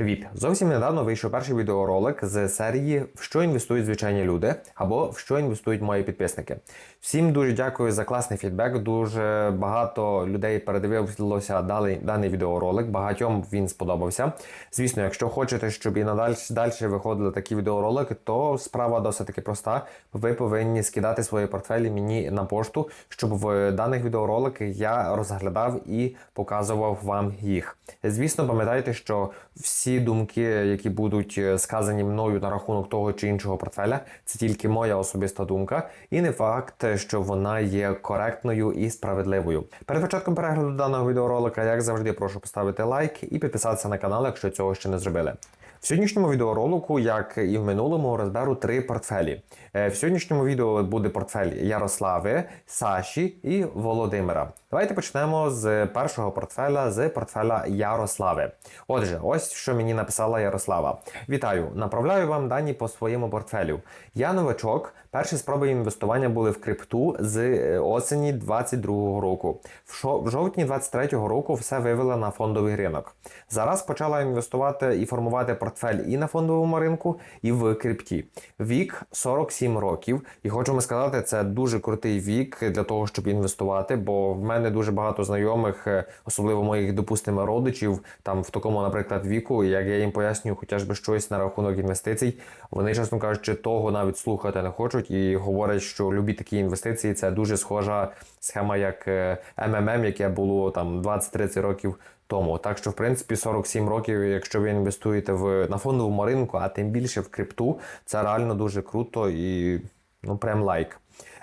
Привіт! Зовсім недавно вийшов перший відеоролик з серії В що інвестують звичайні люди або в що інвестують мої підписники. Всім дуже дякую за класний фідбек. Дуже багато людей передивилося даний відеоролик. Багатьом він сподобався. Звісно, якщо хочете, щоб і надалі далі виходили такі відеоролики, то справа досить таки проста. Ви повинні скидати свої портфелі мені на пошту, щоб в даних відеороликах я розглядав і показував вам їх. Звісно, пам'ятайте, що всі думки, які будуть е, сказані мною на рахунок того чи іншого портфеля, це тільки моя особиста думка, і не факт, що вона є коректною і справедливою. Перед початком перегляду даного відеоролика, як завжди, прошу поставити лайк і підписатися на канал, якщо цього ще не зробили. В сьогоднішньому відеоролику, як і в минулому, розберу три портфелі. Е, В сьогоднішньому відео буде портфель Ярослави, Саші і Володимира. Давайте почнемо з першого портфеля, з портфеля Ярослави. Отже, ось що мені написала Ярослава. Вітаю! Направляю вам дані по своєму портфелю. Я новачок. Перші спроби інвестування були в крипту з е, осені 22 року. В жовтні 23 року все вивела на фондовий ринок. Зараз почала інвестувати і формувати портфель і на фондовому ринку, і в крипті. Вік 47 років. І хочу вам сказати, це дуже крутий вік для того, щоб інвестувати, бо в мене дуже багато знайомих, е, особливо моїх, допустимо, родичів, там в такому, наприклад, віку, як я їм пояснюю, хоча б щось на рахунок інвестицій, вони, чесно кажучи, того навіть слухати не хочуть і говорять, що любі такі інвестиції це дуже схожа схема, як е, МММ, яке було там 20-30 років тому. Так що, в принципі, 47 років, якщо ви інвестуєте в на фондовому ринку, а тим більше в крипту, це реально дуже круто і ну прям лайк.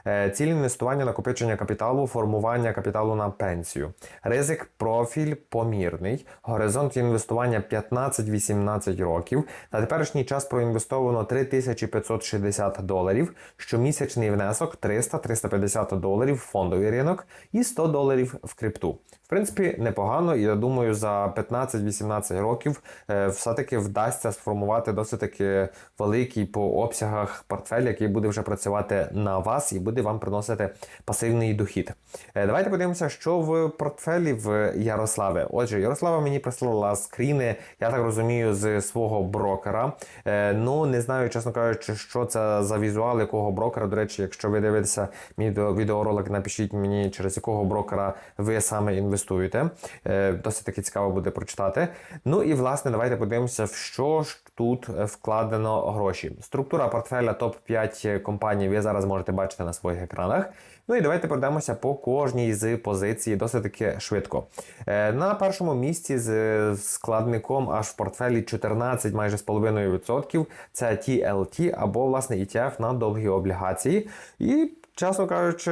Е, Ціль інвестування, накопичення капіталу, формування капіталу на пенсію. Ризик, профіль помірний. Горизонт інвестування 15-18 років. На теперішній час проінвестовано 3560 доларів. Щомісячний внесок 300-350 доларів в фондовий ринок і 100 доларів в крипту. В принципі, непогано, і я думаю, за 15-18 років е, все-таки вдасться сформувати досить таки великий по обсягах портфель, який буде вже працювати на вас і буде вам приносити пасивний дохід. Е, Давайте подивимося, що в портфелі в Ярослави. Отже, Ярослава мені прислала скріни, я так розумію, з свого брокера. Е, Ну, не знаю, чесно кажучи, що це за візуал, якого брокера. До речі, якщо ви дивитеся мій відеоролик, напишіть мені, через якого брокера ви саме інвестуєте. Е, Досить таки цікаво буде прочитати. Ну і власне, давайте подивимося, в що ж тут вкладено гроші. Структура портфеля топ-5 компаній ви зараз можете бачити на своїх екранах. Ну і давайте пройдемося по кожній з позицій досить таки швидко. Е, На першому місці з складником аж в портфелі 14 майже з половиною відсотків. Це TLT або власне ETF на довгі облігації. І Чесно кажучи,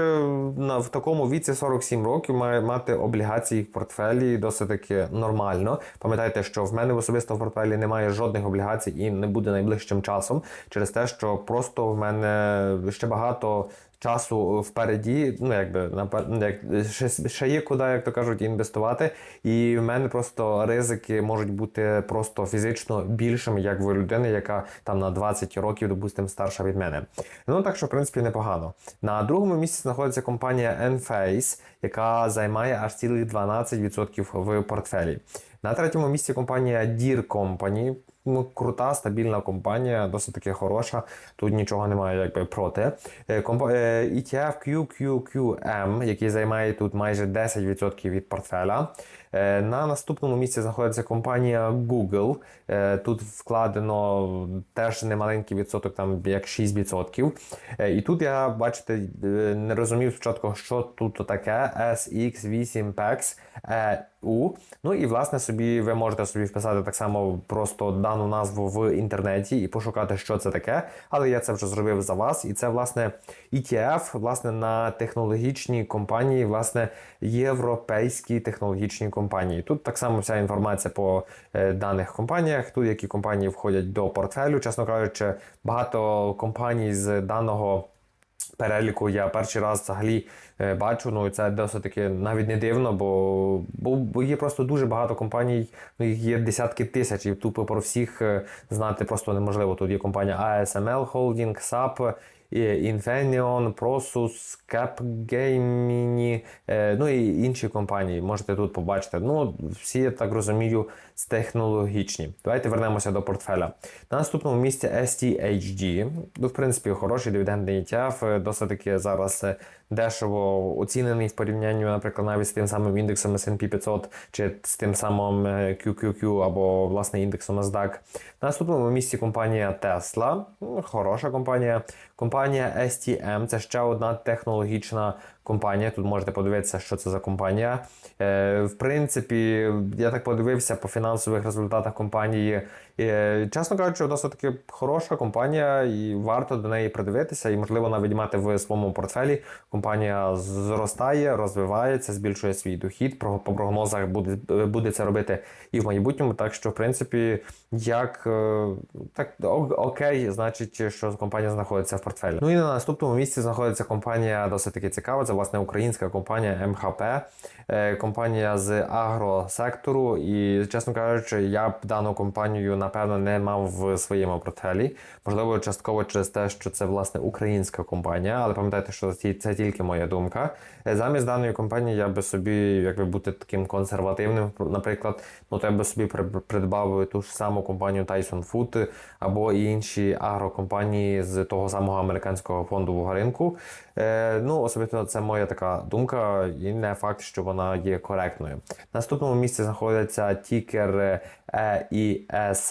на в такому віці 47 років має мати облігації в портфелі досить таки нормально. Пам'ятайте, що в мене особисто в портфелі немає жодних облігацій і не буде найближчим часом, через те, що просто в мене ще багато. Часу впереді, ну якби ну, як ще, ще є куди, як то кажуть, інвестувати. І в мене просто ризики можуть бути просто фізично більшими, як в людини, яка там на 20 років, допустимо, старша від мене. Ну так що, в принципі, непогано. На другому місці знаходиться компанія Enphase, яка займає аж цілих 12% в портфелі. На третьому місці компанія Deer Company. Ну, крута, стабільна компанія, досить таки хороша. Тут нічого немає якби проти. Е, компа- е, ETF QQQM, який займає тут майже 10% від портфеля. Е, На наступному місці знаходиться компанія Google. Е, Тут вкладено теж немаленький відсоток, там як 6%. Е, І тут я, бачите, не розумів спочатку, що тут таке SX8 PEX EU. Ну і власне собі ви можете собі вписати так само просто дану назву в інтернеті і пошукати, що це таке. Але я це вже зробив за вас. І це власне ETF, власне, на технологічні компанії, власне, європейські технологічні компанії. Тут так само вся інформація по е, даних компаніях. Тут які компанії входять до портфелю. Чесно кажучи, багато компаній з даного. Переліку я перший раз взагалі е, бачу. Ну це досить таки навіть не дивно, бо, бо, бо є просто дуже багато компаній, ну їх є десятки тисяч, і тупо про всіх е, знати просто неможливо. Тут є компанія ASML Holding, SAP, і Infineon, Prosus, Capgemini, е, ну і інші компанії. Можете тут побачити. Ну, всі, я так розумію, технологічні. Давайте вернемося до портфеля. На наступному місці STHD. Ну, в принципі, хороший дивідендний ETF, е, досить таки зараз е, дешево оцінений в порівнянні, наприклад, навіть з тим самим індексом S&P 500 чи з тим самим е, QQQ або власне індексом NASDAQ. На наступному місці компанія Tesla. Ну, Хороша компанія. Компанія STM це ще одна технологічна компанія. Тут можете подивитися, що це за компанія. Е, в принципі, я так подивився по фінансових результатах компанії. Е, чесно кажучи, досить таки хороша компанія, і варто до неї придивитися, і можливо навіть мати в своєму портфелі. Компанія зростає, розвивається, збільшує свій дохід. По прогнозах буде, буде це робити і в майбутньому. Так що, в принципі, як е, так окей, значить, що компанія знаходиться в портфелі. Ну і на наступному місці знаходиться компанія досить таки цікава. Це власне українська компанія МХП, е, компанія з агросектору. І чесно кажучи, я б дану компанію напевно не мав в своєму портфелі. Можливо, частково через те, що це власне українська компанія, але пам'ятайте, що це тільки моя думка. Е, Замість даної компанії я би собі, якби бути таким консервативним, наприклад, ну то я би собі придбав ту ж саму компанію Tyson Food або інші агрокомпанії з того самого американського фондового ринку. Е, ну, особисто це моя така думка, і не факт, що вона є коректною. На наступному місці знаходиться тікер е,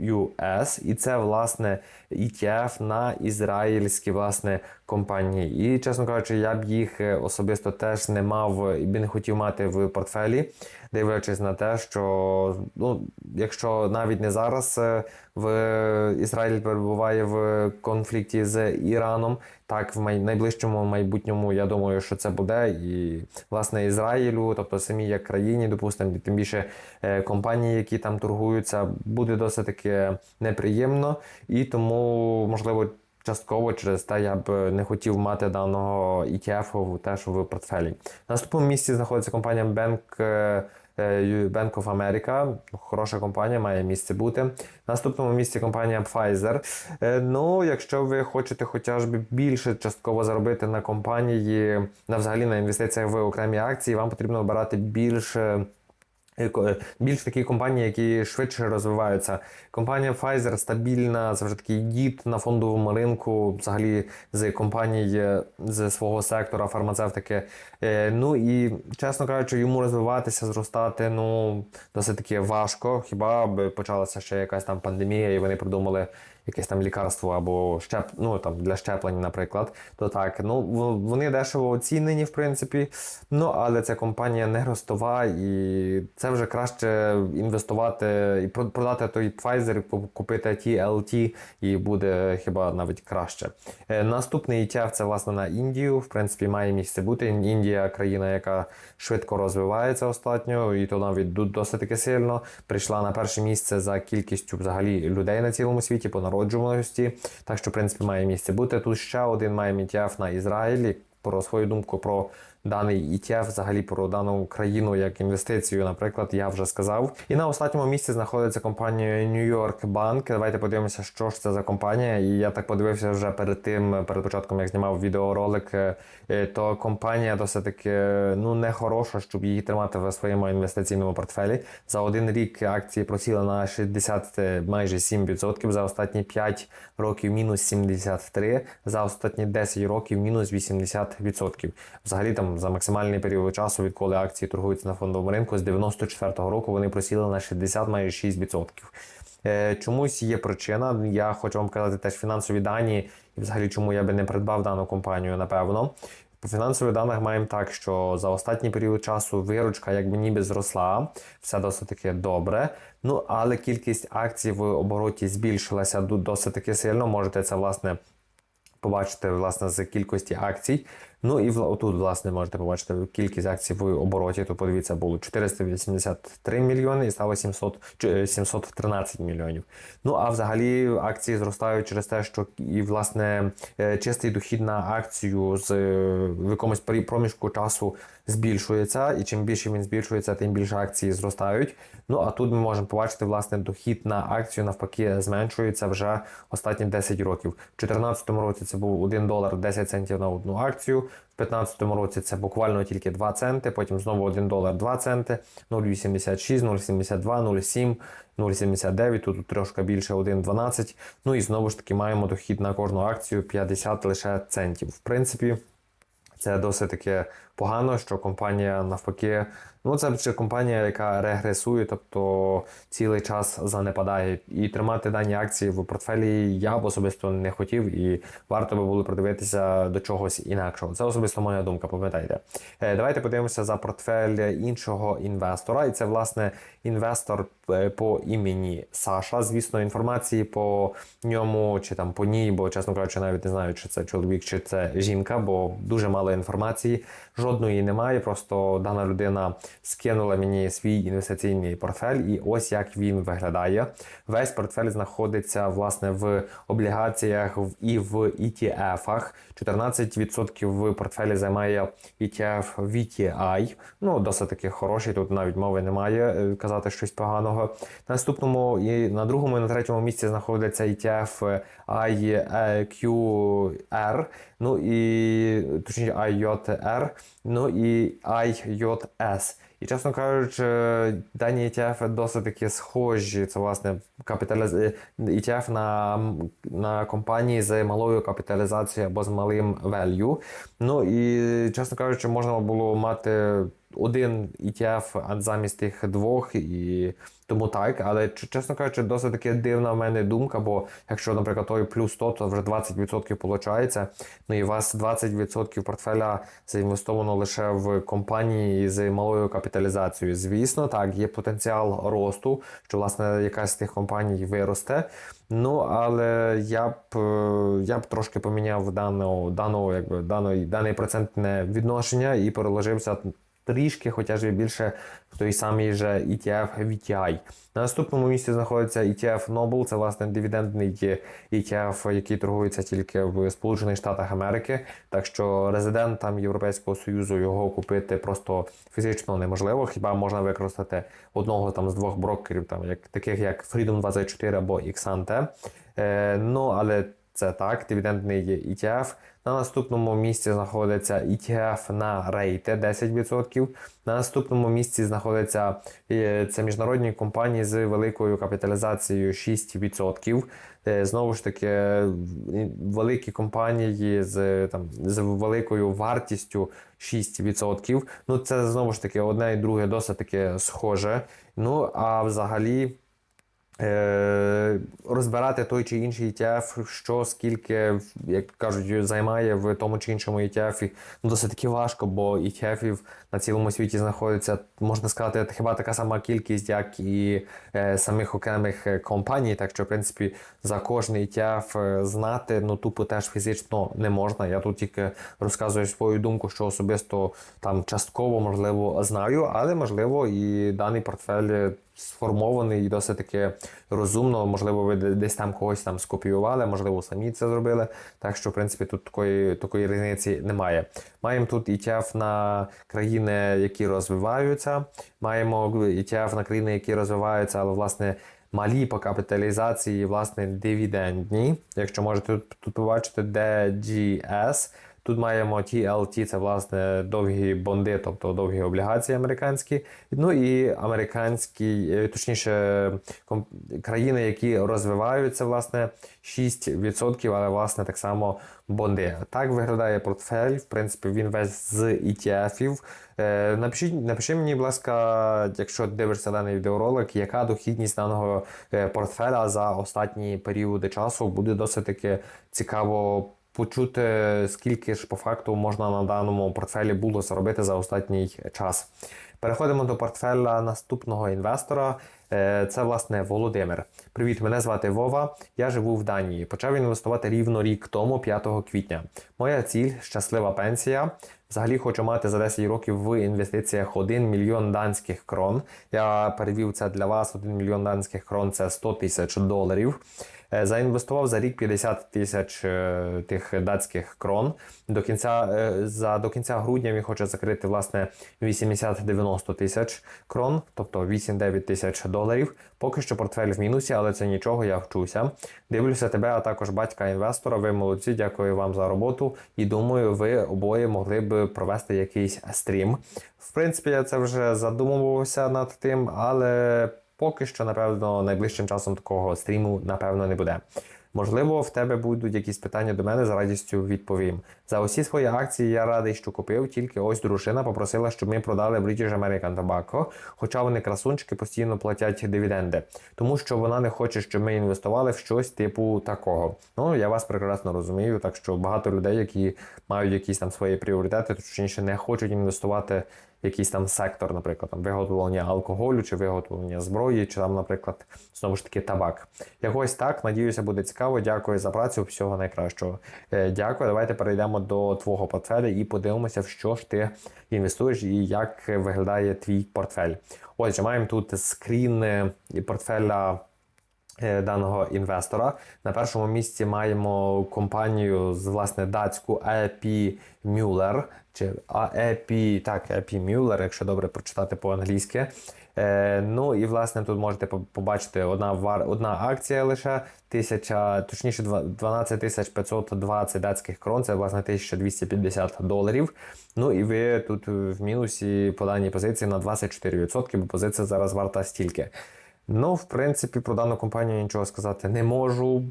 EISUS, і це власне ETF на ізраїльські власне компанії. І чесно кажучи, я б їх е, особисто теж не мав і би не хотів мати в портфелі, дивлячись на те, що ну, якщо навіть не зараз е, в Ізраїль перебуває в конфлікті з Іраном, так в найближчому майбутньому я думаю, що це буде. І власне Ізраїлю, тобто самій як країні, допустимо, тим більше е, компанії, які там торгуються, буде досить таки неприємно, і тому можливо. Частково через те я б не хотів мати даного ETF теж в портфелі. На наступному місці знаходиться компанія Bank, е, е, Bank of America. Хороша компанія, має місце бути. На наступному місці компанія Pfizer. Е, Ну, якщо ви хочете хоча б більше частково заробити на компанії, на взагалі на інвестиціях в окремі акції, вам потрібно обирати більше. Е, е, Більш такі компанії, які швидше розвиваються. Компанія Pfizer стабільна, це такий дід на фондовому ринку, взагалі з компаній е, з свого сектора фармацевтики. Ну і чесно кажучи, йому розвиватися, зростати ну досить таки важко. Хіба б почалася ще якась там пандемія, і вони придумали якесь там лікарство або щеп, ну там для щеплень, наприклад. То так, ну вони дешево оцінені, в принципі. Ну але ця компанія не ростова, і це вже краще інвестувати і продати той Pfizer, купити TLT, і буде хіба навіть краще. Е, Наступний ETF це власне на Індію. В принципі, має місце бути. Індія країна, яка швидко розвивається останньо, і то навіть досить таки сильно. Прийшла на перше місце за кількістю взагалі людей на цілому світі по народжуваності. Так що, в принципі, має місце бути. Тут ще один має ETF на Ізраїлі. Про свою думку про даний ETF, взагалі про дану країну як інвестицію, наприклад, я вже сказав. І на останньому місці знаходиться компанія New York Bank. Давайте подивимося, що ж це за компанія. І я так подивився вже перед тим, перед початком, як знімав відеоролик. е, е, То компанія досить таки ну не хороша, щоб її тримати в своєму інвестиційному портфелі. За один рік акції просіли на 60 е, майже 7%, за останні 5 років мінус 73, за останні 10 років мінус 80%. Взагалі там за максимальний період часу, відколи акції торгуються на фондовому ринку, з 94-го року вони просіли на 60 майже 6%. Е, Чомусь є причина. Я хочу вам казати теж фінансові дані, і взагалі чому я би не придбав дану компанію, напевно. По фінансових даних маємо так, що за останній період часу виручка якби ніби зросла, все досить таки добре. Ну але кількість акцій в обороті збільшилася досить таки сильно. Можете це власне побачити власне з кількості акцій. Ну і отут, власне, можете побачити кількість акцій в обороті. То подивіться, було 483 мільйони і стало 700, чи, е, 713 мільйонів. Ну а взагалі акції зростають через те, що і власне е, чистий дохід на акцію з е, в якомусь проміжку часу збільшується, і чим більше він збільшується, тим більше акції зростають. Ну а тут ми можемо побачити власне дохід на акцію навпаки зменшується вже останні 10 років. У 2014 році це був 1 долар 10 центів на одну акцію. В 2015 році це буквально тільки 2 центи, потім знову 1 долар 2 центи, 0,86, 0,72, 0,7, 0,79, тут трошки більше 1,12. Ну і знову ж таки маємо дохід на кожну акцію 50 лише центів. В принципі, це досить таки погано, що компанія навпаки, ну це вже компанія, яка регресує, тобто цілий час занепадає. І тримати дані акції в портфелі я б особисто не хотів, і варто би було придивитися до чогось інакшого. Це особисто моя думка, пам'ятайте. Е, Давайте подивимося за портфель іншого інвестора. І це власне інвестор е, по імені Саша. Звісно, інформації по ньому чи там по ній, бо чесно кажучи, навіть не знаю, чи це чоловік, чи це жінка, бо дуже мало інформації. Жодної немає. Просто дана людина скинула мені свій інвестиційний портфель, і ось як він виглядає. Весь портфель знаходиться власне в облігаціях і в ETF-ах. 14% в портфелі займає ETF VTI. Ну, досить таки хороший. Тут навіть мови немає е, казати щось поганого. На наступному і на другому і на третьому місці знаходиться ETF IQR, ну і точніше IJR, ну і IJS. І чесно кажучи, дані ETF досить таки схожі. Це власне капіталіз... е, ETF на, на компанії з малою капіталізацією або з малим value. Ну і чесно кажучи, можна було мати один ETF замість тих двох, і тому так. Але чесно кажучи, досить таки дивна в мене думка, бо якщо, наприклад, той плюс 100, то вже 20% виходить. Ну і у вас 20% портфеля заінвестовано лише в компанії з малою капіталізацією. Звісно, так, є потенціал росту, що власне якась з тих компаній виросте. Ну, але я б е, я б трошки поміняв дану, дану, якби, даний, даний процентне відношення і переложився трішки, хоча ж більше в той самий же ETF VTI. На наступному місці знаходиться ETF Noble, це власне дивідендний ETF, який торгується тільки в Сполучених Штатах Америки. Так що резидентам Європейського Союзу його купити просто фізично неможливо. Хіба можна використати одного там з двох брокерів, там як таких як Freedom 24 або Xante. Е, ну але це так, дивідендний ETF. На наступному місці знаходиться ETF на рейти 10%. На наступному місці знаходиться е, це міжнародні компанії з великою капіталізацією 6%. Е, Знову ж таки, великі компанії з, там, з великою вартістю 6%. Ну, це знову ж таки одне і друге досить таки схоже. Ну, а взагалі. Е, розбирати той чи інший ETF, що скільки, як кажуть, займає в тому чи іншому ETF, ну, досить таки важко, бо ETF на цілому світі знаходиться, можна сказати, хіба така сама кількість, як і е, самих окремих е, компаній. Так що, в принципі, за кожний ETF е, знати ну тупо теж фізично не можна. Я тут тільки розказую свою думку, що особисто там частково можливо знаю, але можливо і даний портфель сформований і досить таки розумно. Можливо, ви десь там когось там скопіювали, можливо, самі це зробили. Так що, в принципі, тут такої, такої різниці немає. Маємо тут ETF на країни, які розвиваються. Маємо ETF на країни, які розвиваються, але власне. Малі по капіталізації, власне, дивідендні. Якщо можете тут побачити DGS, Тут маємо TLT, це власне довгі бонди, тобто довгі облігації американські. Ну і американські, е, точніше, країни, які розвиваються, власне, 6%, але власне так само бонди. Так виглядає портфель. В принципі, він весь з ETF-ів. Е, Напишіть, напиши мені, будь ласка, якщо дивишся даний відеоролик, яка дохідність даного е, портфеля за останні періоди часу буде досить таки цікаво почути, скільки ж по факту можна на даному портфелі було заробити за останній час. Переходимо до портфеля наступного інвестора. Е, Це власне Володимир. Привіт, мене звати Вова. Я живу в Данії. Почав інвестувати рівно рік тому, 5 квітня. Моя ціль щаслива пенсія. Взагалі хочу мати за 10 років в інвестиціях 1 мільйон данських крон. Я перевів це для вас. 1 мільйон данських крон це 100 тисяч доларів. Е, Заінвестував за рік 50 тисяч е, тих датських крон. До кінця е, за до кінця грудня він хоче закрити власне 80-90 тисяч крон, тобто 8-9 тисяч доларів. Поки що портфель в мінусі, але це нічого, я вчуся. Дивлюся тебе, а також батька інвестора. Ви молодці, дякую вам за роботу. І думаю, ви обоє могли б провести якийсь стрім. В принципі, я це вже задумувався над тим, але поки що, напевно, найближчим часом такого стріму, напевно, не буде. Можливо, в тебе будуть якісь питання до мене, з радістю відповім. За усі свої акції я радий, що купив, тільки ось дружина попросила, щоб ми продали British American Tobacco, хоча вони красунчики постійно платять дивіденди, тому що вона не хоче, щоб ми інвестували в щось типу такого. Ну я вас прекрасно розумію, так що багато людей, які мають якісь там свої пріоритети, точніше не хочуть інвестувати якийсь там сектор, наприклад, там виготовлення алкоголю чи виготовлення зброї, чи там, наприклад, знову ж таки табак. Якось так, надіюся, буде цікаво. Дякую за працю. Всього найкращого. Е, Дякую. Давайте перейдемо до твого портфеля і подивимося, в що ж ти інвестуєш і як виглядає твій портфель. Отже, маємо тут скрін е, портфеля е, даного інвестора. На першому місці маємо компанію з власне датську EP Müller, чи EP, так, EP Müller, якщо добре прочитати по-англійськи. Е, ну і власне тут можете побачити одна вар, одна акція лише тисяча, точніше 12 тисяч 520 датських крон, це власне 1250 доларів. Ну і ви тут в мінусі по даній позиції на 24%, бо позиція зараз варта стільки. Ну, в принципі, про дану компанію нічого сказати не можу.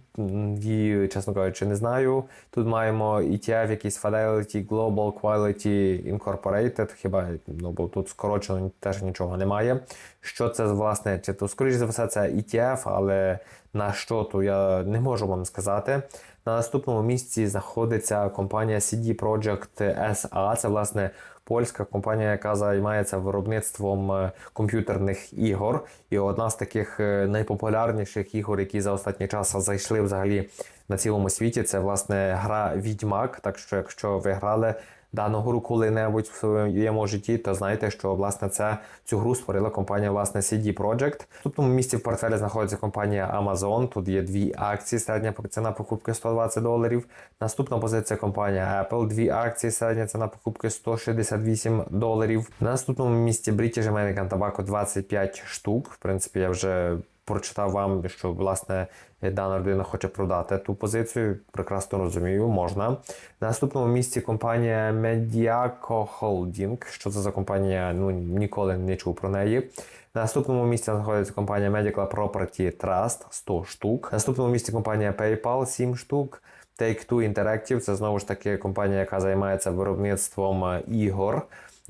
Її, чесно кажучи, не знаю. Тут маємо ETF, якийсь Fidelity Global Quality Incorporated, хіба ну, бо тут скорочено теж нічого немає. Що це, власне, чи то, скоріш за все, це ETF, але на що то я не можу вам сказати. На наступному місці знаходиться компанія CD Projekt SA. Це, власне, польська компанія, яка займається виробництвом е, комп'ютерних ігор. І одна з таких е, найпопулярніших ігор, які за останній час зайшли взагалі на цілому світі, це власне гра Відьмак. Так що, якщо ви грали дану гру коли-небудь в своєму житті, то знайте, що власне це цю гру створила компанія власне CD Projekt. Наступному місці в портфелі знаходиться компанія Amazon. Тут є дві акції. Середня ціна покупки 120 доларів. Наступна позиція компанія Apple. Дві акції. Середня ціна покупки 168 доларів. На наступному місці British American Tobacco 25 штук. В принципі, я вже прочитав вам, що власне дана людина хоче продати ту позицію. Прекрасно розумію, можна. На наступному місці компанія Mediaco Holding. Що це за компанія? Ну ніколи не чув про неї. На наступному місці знаходиться компанія Medical Property Trust 100 штук. На наступному місці компанія PayPal 7 штук. Take-Two Interactive це знову ж таки компанія, яка займається виробництвом ігор.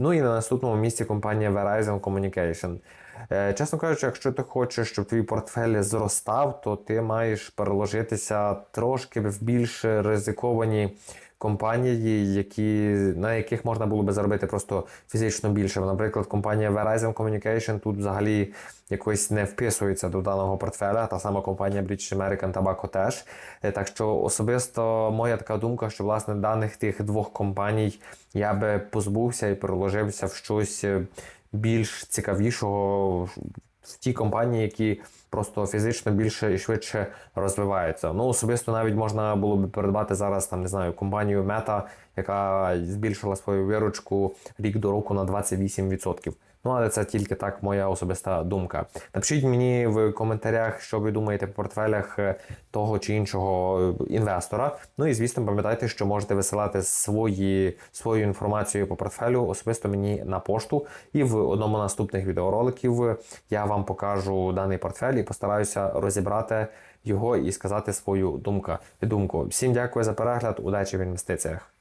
Ну і на наступному місці компанія Verizon Communication. Е, Чесно кажучи, якщо ти хочеш, щоб твій портфель зростав, то ти маєш переложитися трошки в більш ризиковані компанії, які, на яких можна було би заробити просто фізично більше. Наприклад, компанія Verizon Communication тут взагалі якось не вписується до даного портфеля. Та сама компанія British American Tobacco теж. Е, Так що особисто моя така думка, що власне даних тих двох компаній я би позбувся і переложився в щось е, більш цікавішого в ті компанії, які просто фізично більше і швидше розвиваються. Ну особисто навіть можна було б передбати зараз там, не знаю, компанію Мета, яка збільшила свою виручку рік до року на 28%. Ну, але це тільки так моя особиста думка. Напишіть мені в коментарях, що ви думаєте по портфелях е, того чи іншого е, інвестора. Ну і звісно, пам'ятайте, що можете висилати свої, свою інформацію по портфелю особисто мені на пошту. І в одному з наступних відеороликів я вам покажу даний портфель і постараюся розібрати його і сказати свою думку. Всім дякую за перегляд, удачі в інвестиціях.